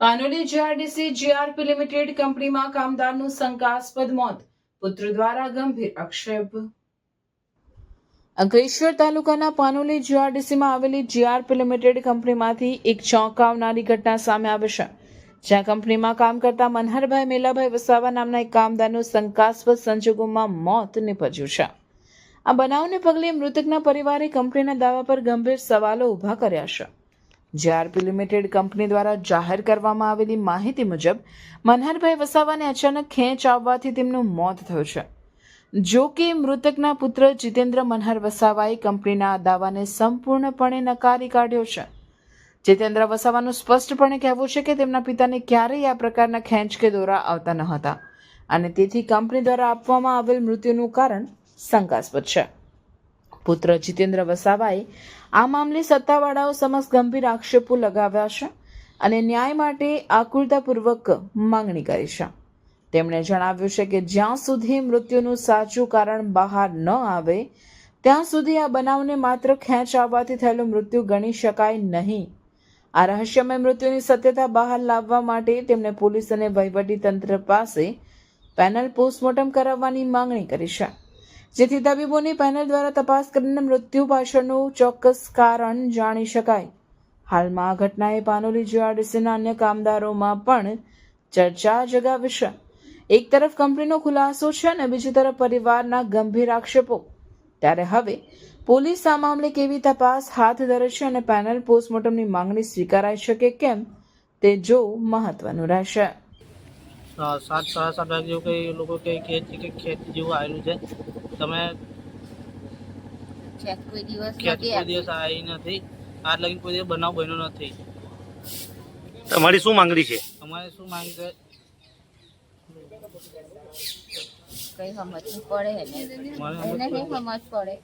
Panoli GRDC GRP limited કંપનીમાં કામદારનું શંકાસ્પદ મોત. પુત્ર દ્વારા ગંભીર આક્ષેપ. અંકલેશ્વર તાલુકાના પાનોલી જીઆરડીસીમાં આવેલી જીઆરપી લિમિટેડ કંપનીમાંથી એક ચોંકાવનારી ઘટના સામે આવી છે. જ્યાં કંપનીમાં કામ કરતા મનહરભાઈ મેલાભાઈ વસાવા નામના એક કામદારનું શંકાસ્પદ સંજોગોમાં મોત નીપજ્યું છે. આ બનાવને પગલે મૃતકના પરિવારે કંપનીના દાવા પર ગંભીર સવાલો ઊભા કર્યા છે. જીઆરપી લિમિટેડ કંપની દ્વારા જાહેર કરવામાં આવેલી માહિતી મુજબ, મનહરભાઈ વસાવાને અચાનક ખેંચ આવવાથી તેમનું મોત થયું છે. જો કે મૃતકના પુત્ર જીતેન્દ્ર મનહર વસાવાએ કંપનીના દાવાને સંપૂર્ણપણે નકારી કાઢ્યો છે. જીતેન્દ્ર વસાવાનું સ્પષ્ટપણે કહેવું છે કે તેમના પિતાને ક્યારેય આ પ્રકારના ખેંચ કે દોરા આવતા ન હતા અને તેથી કંપની દ્વારા આપવામાં આવેલ મૃત્યુનું કારણ શંકાસ્પદ છે. પુત્ર જીતેન્દ્ર વસાવાએ આ મામલે સત્તાવાળાઓ સમક્ષ ગંભીર આક્ષેપો લગાવ્યા છે અને ન્યાય માટે આકુલતાપૂર્વક માંગણી કરી છે. તેમણે જણાવ્યું છે કે જ્યાં સુધી મૃત્યુનું સાચું કારણ બહાર ન આવે, ત્યાં સુધી આ બનાવને માત્ર ખેંચ આવવાથી થયેલું મૃત્યુ ગણી શકાય નહીં. આ રહસ્યમય મૃત્યુની સત્યતા બહાર લાવવા માટે તેમણે પોલીસ અને વહીવટી તંત્ર પાસે પેનલ પોસ્ટમોર્ટમ કરાવવાની માંગણી કરી છે. જેથી તબીબોની પેનલ દ્વારા તપાસ કરીને મૃત્યુ પાછળનું ચોક્કસ કારણ જાણી શકાય. હાલમાં આ ઘટનાએ પાનોલી જીઆરડીસીના અન્ય કામદારોમાં પણ ચર્ચા જગાવી છે. એક તરફ કંપનીનો ખુલાસો છે અને બીજી તરફ પરિવારના ગંભીર આક્ષેપો. ત્યારે હવે પોલીસ આ મામલે કેવી તપાસ હાથ ધરે છે અને પેનલ પોસ્ટમોર્ટમની માંગણી સ્વીકારાય છે કે કેમ, તે જોવું મહત્વનું રહેશે. સાત સાડા સાત વાગે જેવું કંઈ લોકો કંઈ કહે છે કે ખેત જેવું આવેલું છે. તમે ખેત નથી કોઈ દિવસ આવી નથી. આજ લગી કોઈ દિવસ બનાવ બન્યો નથી. તમારી શું માંગણી છે? અમારે શું માંગણી છે? કઈ પડે એને. નહીં. સમજ પડે.